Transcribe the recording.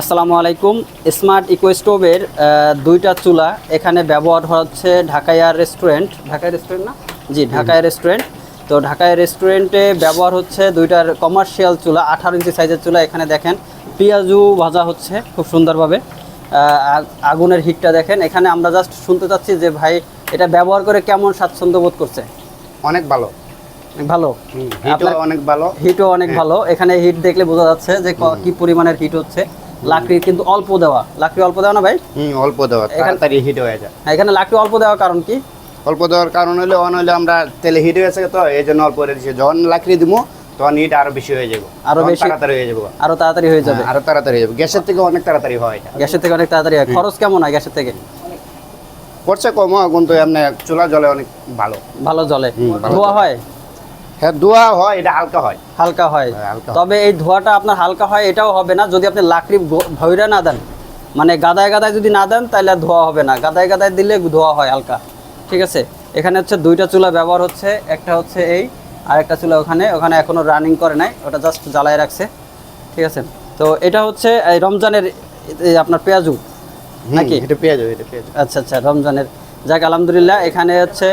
আসসালামু আলাইকুম। Smart eco স্টোভের দুইটা চুলা এখানে ব্যবহার হচ্ছে ঢাকাইয়ার রেস্টুরেন্ট ঢাকায় রেস্টুরেন্ট না? জি ঢাকায় রেস্টুরেন্ট তো ঢাকায় রেস্টুরেন্টে ব্যবহার হচ্ছে দুইটার কমার্শিয়াল চুলা আঠারো ইঞ্চি সাইজের চুলা এখানে দেখেন। পেঁয়াজু ভাজা হচ্ছে খুব সুন্দরভাবে। আগুনের হিটটা দেখেন। এখানে আমরা জাস্ট শুনতে চাচ্ছি যে ভাই এটা ব্যবহার করে কেমন স্বাচ্ছন্দ্য বোধ করছে? অনেক ভালো। ভালো? হিটও অনেক ভালো। হিটও অনেক ভালো। এখানে হিট দেখলে বোঝা যাচ্ছে যে ক- কি পরিমাণের হিট হচ্ছে। লাকড়ি কিন্তু অল্প দেওয়া। লাকড়ি অল্প দেওয়া না ভাই? হুম অল্প দেওয়া তাড়াতাড়ি হিট হয়ে যায়। এখানে লাকড়ি অল্প দেওয়ার কারণ কি? অল্প দেওয়ার কারণ হলে অন হলে আমরা তেলে হিট হয়ে গেছে তো এই জন্য অল্প দিচ্ছি যখন লাকড়ি দিব তখন হিট আরও বেশি হয়ে যাবে। আরও বেশি- তাড়াতাড়ি হয়ে যাবে। আরও তাড়াতাড়ি হয়ে যাবে। হ্যাঁ, আরও তাড়াতাড়ি হয়ে যাবে। গ্যাসের থেকে অনেক তাড়াতাড়ি হয় গ্যাসের থেকে অনেক তাড়াতাড়ি হয়। খরচ কেমন হয় গ্যাসের থেকে? করছে কম কিন্তু এমনি চুলা জলে অনেক ভালো। ভালো জলে ধোয়া হয়? হ্যাঁ ধোয়া হয় এটা হালকা হয়। হালকা হয়। হালকা হয়। তবে এই ধোয়াটা আপনার হালকা হয় এটাও হবে না। যদি আপনি লাকড়ি ভৈরা না দেন মানে গাদায় গাদায় যদি না দেন তাহলে আর ধোয়া হবে না। গাদায় গাদায় দিলে ধোয়া হয় হালকা। ঠিক আছে? এখানে হচ্ছে দুইটা চুলা ব্যবহার হচ্ছে। একটা হচ্ছে এই আর একটা চুলা ওখানে। ওখানে এখনও রানিং করে নাই। ওটা জাস্ট জ্বালায় রাখছে। ঠিক আছে? তো এটা হচ্ছে এই রমজানের আপনার পেঁয়াজু? নাকি? এটা পেয়ে যাবে এটা পেয়ে যাবে আচ্ছা আচ্ছা রমজানের। যাক আলহামদুলিল্লাহ এখানে হচ্ছে